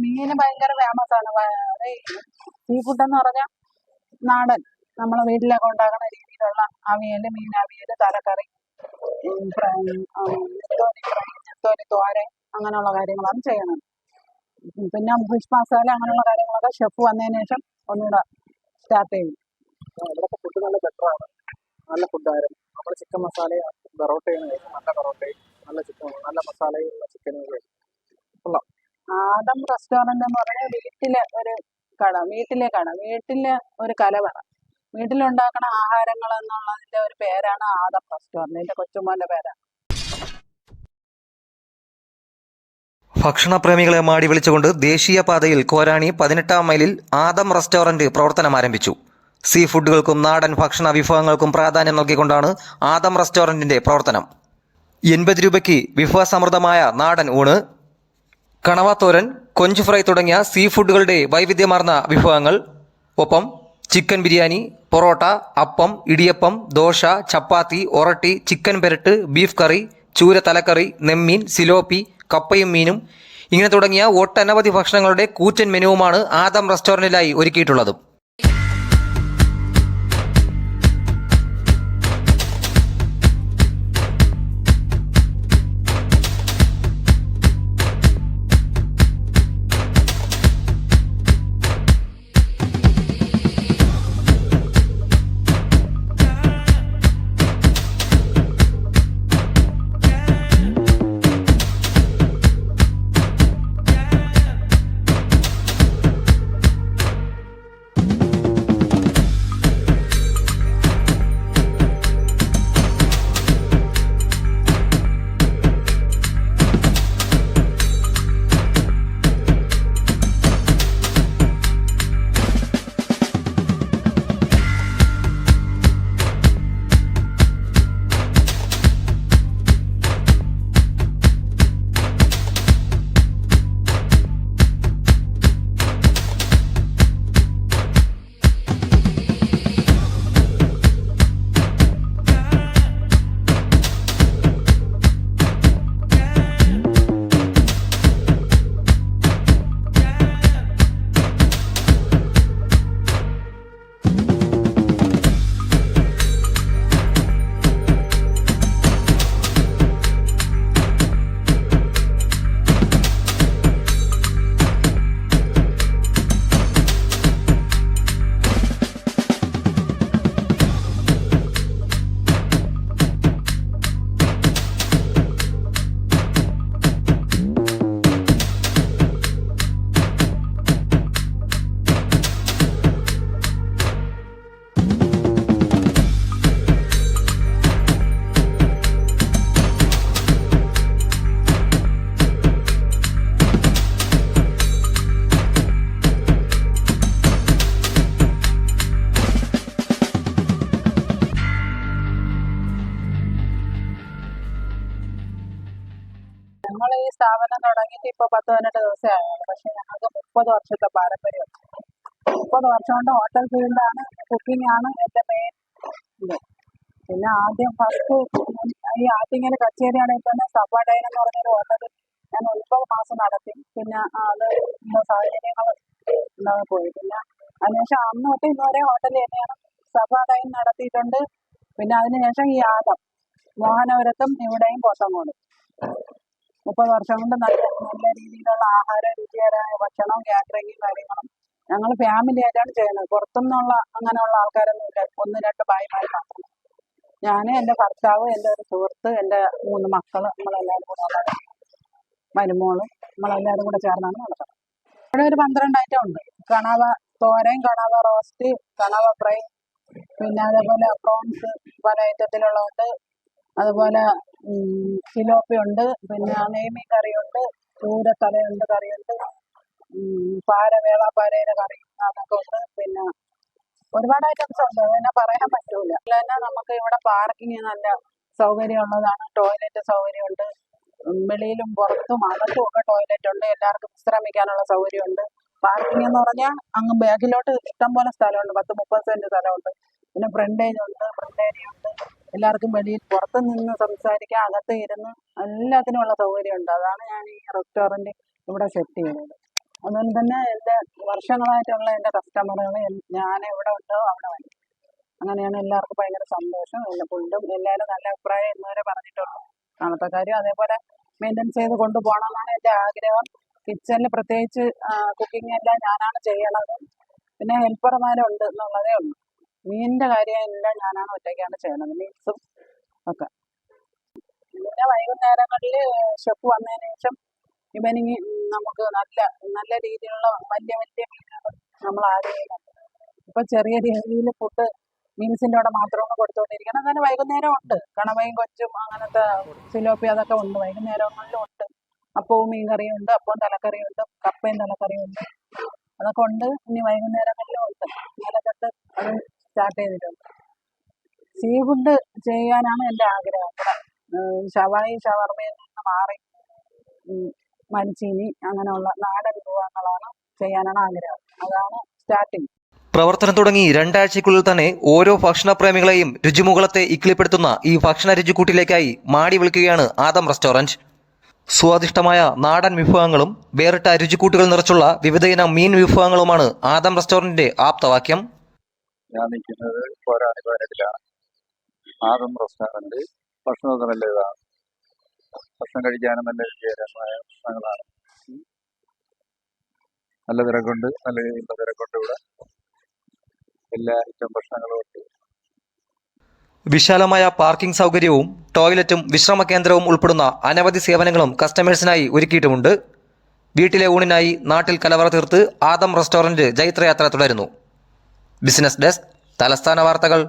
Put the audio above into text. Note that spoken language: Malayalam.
മീന് ഭയങ്കര ഫേമസ് ആണ്. സീ ഫുഡ് എന്ന് പറഞ്ഞാൽ നാടൻ. നമ്മളെ വീട്ടിലൊക്കെ ഉണ്ടാക്കുന്ന രീതിയിലുള്ള അവിയൽ മീൻ അവിയൽ തലക്കറി നെത്തോലി തോരൻ അങ്ങനെയുള്ള കാര്യങ്ങളാണ് ചെയ്യണത് പിന്നെ ഫിഷ് മസാല അങ്ങനെയുള്ള കാര്യങ്ങളൊക്കെ ഷെഫ് വന്നതിന് ശേഷം ഒന്നുകൂടെ സ്റ്റാർട്ട് ചെയ്യും. ഇവിടുത്തെ ഫുഡ് നല്ല ബെറ്ററാണ് നല്ല ഫുഡായിരുന്നു നമ്മൾ ചിക്കൻ മസാലയും പൊറോട്ടയാണ് നല്ല പൊറോട്ടയും. നല്ല ചിക്കൻ നല്ല മസാലയുള്ള ചിക്കനും കൊള്ളാം ആദം റെസ്റ്റോറന്റ് എന്ന് പറഞ്ഞാൽ വീട്ടിലെ ഒരു കട വീട്ടിലെ കട. വീട്ടിലെ ഒരു കലവറ വീട്ടിലുണ്ടാക്കുന്ന ആഹാരങ്ങൾ എന്നുള്ളതിന്റെ ഒരു പേരാണ് ആദം റെസ്റ്റോറന്റ് എന്റെ കൊച്ചുമോന്റെ പേരാണ്. ഭക്ഷണപ്രേമികളെ മാടി വിളിച്ചുകൊണ്ട് ദേശീയപാതയിൽ കോരാണി പതിനെട്ടാം മൈലിൽ ആദം റെസ്റ്റോറന്റ് പ്രവർത്തനം ആരംഭിച്ചു. സീ ഫുഡുകൾക്കും നാടൻ ഭക്ഷണ വിഭവങ്ങൾക്കും പ്രാധാന്യം നൽകിക്കൊണ്ടാണ് ആദം റെസ്റ്റോറന്റിന്റെ പ്രവർത്തനം. എൺപത് രൂപയ്ക്ക് വിഭവസമൃദ്ധമായ നാടൻ ഊണ് കണവാത്തോരൻ കൊഞ്ച് ഫ്രൈ തുടങ്ങിയ സീ ഫുഡുകളുടെ വൈവിധ്യമാർന്ന വിഭവങ്ങൾ. ഒപ്പം ചിക്കൻ ബിരിയാണി പൊറോട്ട അപ്പം ഇടിയപ്പം ദോശ ചപ്പാത്തി ഒറട്ടി ചിക്കൻ പെരട്ട് ബീഫ് കറി ചൂര തലക്കറി നെമ്മീൻ സിലോപ്പി കപ്പയും മീനും. ഇങ്ങനെ തുടങ്ങിയ ഒട്ടനവധി ഭക്ഷണങ്ങളുടെ കൂറ്റൻ മെനുവുമാണ് ആദം റെസ്റ്റോറന്റിലായി ഒരുക്കിയിട്ടുള്ളത്. നമ്മൾ ഈ സ്ഥാപനം തുടങ്ങിയിട്ട് ഇപ്പൊ പത്ത് പതിനെട്ട് ദിവസമാണ് ആയുള്ളൂ പക്ഷെ ഞങ്ങൾക്ക് മുപ്പത് വർഷത്തെ പാരമ്പര്യം. മുപ്പത് വർഷം കൊണ്ട് ഹോട്ടൽ ഫീൽഡാണ് കുക്കിംഗ് ആണ് എന്റെ മെയിൻ ഇത്. പിന്നെ ആദ്യം ഫസ്റ്റ് ഈ ആറ്റിങ്ങൽ കച്ചേരിയാണെങ്കിൽ തന്നെ സഫാഡൈൻ എന്ന് പറഞ്ഞൊരു ഹോട്ടൽ ഞാൻ ഒൻപത് മാസം നടത്തി. പിന്നെ അത് സാഹചര്യങ്ങൾ ഉണ്ടാകാൻ പോയി. പിന്നെ അതിനുശേഷം അന്ന് തൊട്ട് ഇന്നുവരെ ഹോട്ടലിൽ തന്നെയാണ്. സഫാഡൈൻ നടത്തിയിട്ടുണ്ട്. പിന്നെ അതിനുശേഷം ഈ ആദം മോഹനപുരത്തും ഇവിടെയും പോത്തങ്കോടും മുപ്പത് വർഷം കൊണ്ട് നല്ല നല്ല രീതിയിലുള്ള ആഹാര രുചികരമായ ഭക്ഷണവും കാറ്ററിങ്ങും കാര്യങ്ങളും ഞങ്ങൾ ഫാമിലി ആയിട്ടാണ് ചെയ്യുന്നത്. പുറത്തുനിന്നുള്ള അങ്ങനെയുള്ള ആൾക്കാരൊന്നും ഇല്ല ഒന്ന് രണ്ട് ഭായിമാർ മാത്രം. ഞാൻ എന്റെ ഭർത്താവ് എന്റെ ഒരു സുഹൃത്ത് എന്റെ മൂന്ന് മക്കൾ നമ്മളെല്ലാവരും കൂടെ മരുമോൾ നമ്മളെല്ലാവരും കൂടെ ചേർന്നാണ് നടത്തുന്നത്. ഇവിടെ ഒരു പന്ത്രണ്ട് ഐറ്റം ഉണ്ട്. കണവ തോരൻ കണവ റോസ്റ്റ് കണവ ഫ്രൈ പിന്നെ അതേപോലെ പ്രോൺസ് പല ഐറ്റത്തിലുള്ളതുണ്ട് അതുപോലെ ഉണ്ട് പിന്നെ നേമി കറിയുണ്ട് ചൂരത്തലയുണ്ട് കറിയുണ്ട് പാര വേള പാരയുടെ കറി അതൊക്കെ ഉണ്ട്. പിന്നെ ഒരുപാട് ഐറ്റംസ് ഉണ്ട് അതിനെ പറയാൻ പറ്റൂല. തന്നെ നമുക്ക് ഇവിടെ പാർക്കിങ് നല്ല സൗകര്യമുള്ളതാണ് ടോയ്ലറ്റ് സൗകര്യമുണ്ട്. വെളിയിലും പുറത്തും അകത്തും ഒക്കെ ടോയ്ലറ്റ് ഉണ്ട് എല്ലാവർക്കും വിശ്രമിക്കാനുള്ള സൗകര്യമുണ്ട്. പാർക്കിംഗ് എന്ന് പറഞ്ഞാൽ അങ്ങ് ബാക്കിലോട്ട് ഇഷ്ടം പോലെ സ്ഥലമുണ്ട് പത്ത് മുപ്പത് സെന്റ് സ്ഥലമുണ്ട്. പിന്നെ ഫ്രണ്ടേജ് ഉണ്ട് ഫ്രണ്ട് ഏരിയ ഉണ്ട്. എല്ലാവർക്കും വെളിയിൽ പുറത്ത് നിന്ന് സംസാരിക്കാം അകത്ത് ഇരുന്ന് എല്ലാത്തിനുമുള്ള സൗകര്യമുണ്ട്. അതാണ് ഞാൻ ഈ റെസ്റ്റോറന്റ് ഇവിടെ സെറ്റ് ചെയ്തത്. അതുകൊണ്ട് തന്നെ എന്റെ വർഷങ്ങളായിട്ടുള്ള എന്റെ കസ്റ്റമറുകൾ ഞാൻ എവിടെ ഉണ്ടോ അവിടെ വരും. അങ്ങനെയാണ് എല്ലാവർക്കും ഭയങ്കര സന്തോഷം. എല്ലാ ഫുഡും എല്ലാവരും നല്ല അഭിപ്രായം ഇന്നുവരെ പറഞ്ഞിട്ടുള്ളൂ. നാളത്തെ കാര്യം അതേപോലെ മെയിന്റെനൻസ് ചെയ്ത് കൊണ്ടുപോകണം എന്നാണ് എന്റെ ആഗ്രഹം. കിച്ചണിൽ പ്രത്യേകിച്ച് കുക്കിംഗ് എല്ലാം ഞാനാണ് ചെയ്യണത്. പിന്നെ ഹെൽപ്പർമാരുണ്ട് എന്നുള്ളതേ ഉള്ളൂ. മീനിന്റെ കാര്യം എല്ലാം ഞാനാണ് ഒറ്റയ്ക്കാണ് ചെയ്യണത് മീൻസും ഒക്കെ. പിന്നെ വൈകുന്നേരങ്ങളിൽ ഷെഫ് വന്നതിന് ശേഷം ഇവനിങ് നമുക്ക് നല്ല നല്ല രീതിയിലുള്ള വലിയ വലിയ മീനുകൾ നമ്മൾ ആഡ് ഇപ്പൊ ചെറിയ രീതിയിൽ ഫുഡ് മീൻസിന്റെ അവിടെ മാത്രമാണ് കൊടുത്തുകൊണ്ടിരിക്കണം. അങ്ങനെ വൈകുന്നേരം ഉണ്ട്. കണവയും കൊച്ചും അങ്ങനത്തെ സിലോപ്പി അതൊക്കെ ഉണ്ട്. വൈകുന്നേരങ്ങളിലും ഉണ്ട്. അപ്പവും മീൻ കറിയും ഉണ്ട് അപ്പവും തലക്കറിയും ഉണ്ട് കപ്പയും തലക്കറിയും ഉണ്ട്. അതൊക്കെ ഉണ്ട്. ഇനി വൈകുന്നേരങ്ങളിലും ഉണ്ട്. നിലക്കെട്ട് അത് സ്റ്റാർട്ട് ചെയ്തിട്ടുണ്ട്. സീ ഫുഡ് ചെയ്യാനാണ് എന്റെ ആഗ്രഹം. ഷവായി ഷവർമയിൽ നിന്ന് മാറി മരിച്ചീനി അങ്ങനെയുള്ള നാടൻ വിഭവങ്ങളാണ് ചെയ്യാനാണ് ആഗ്രഹം. അതാണ് സ്റ്റാർട്ടിങ് പ്രവർത്തനം തുടങ്ങി രണ്ടാഴ്ചയ്ക്കുള്ളിൽ തന്നെ ഓരോ ഭക്ഷണപ്രേമികളെയും രുചിമുകളത്തെ ഇക്കിളിപ്പെടുത്തുന്ന ഈ ഭക്ഷണ രുചിക്കൂട്ടിലേക്കായി മാടി വിളിക്കുകയാണ് ആദം റെസ്റ്റോറന്റ് സ്വാദിഷ്ടമായ നാടൻ വിഭവങ്ങളും വേറിട്ട രുചിക്കൂട്ടുകൾ നിറച്ചുള്ള വിവിധയിനം മീൻ വിഭവങ്ങളുമാണ് ആദം റെസ്റ്റോറന്റിന്റെ ആപ്തവാക്യം. ഞാൻ നിൽക്കുന്നത് പോരാണി പതിനെട്ടിലാണ് ആദം റെസ്റ്റോറന്റ് ഭക്ഷണമൊക്കെ നല്ല ഇതാണ്. ഭക്ഷണം കഴിക്കാനും നല്ല രുചികരമായ ഭക്ഷണങ്ങളാണ്. നല്ല തിരക്കുണ്ട്. നല്ല രീതിയിലുള്ള തിരക്കുണ്ട് ഇവിടെ. എല്ലാ ഐറ്റം ഭക്ഷണങ്ങളും ഉണ്ട്. വിശാലമായ പാർക്കിംഗ് സൗകര്യവും ടോയ്ലറ്റും വിശ്രമ കേന്ദ്രവും ഉൾപ്പെടുന്ന അനവധി സേവനങ്ങളും കസ്റ്റമേഴ്സിനായി ഒരുക്കിയിട്ടുമുണ്ട്. വീട്ടിലെ ഊണിനായി നാട്ടിൽ കലവറ തീർത്ത് ആദം റെസ്റ്റോറന്റ് ജൈത്രയാത്ര തുടരുന്നു. ബിസിനസ് ഡെസ്ക് തലസ്ഥാന വാർത്തകൾ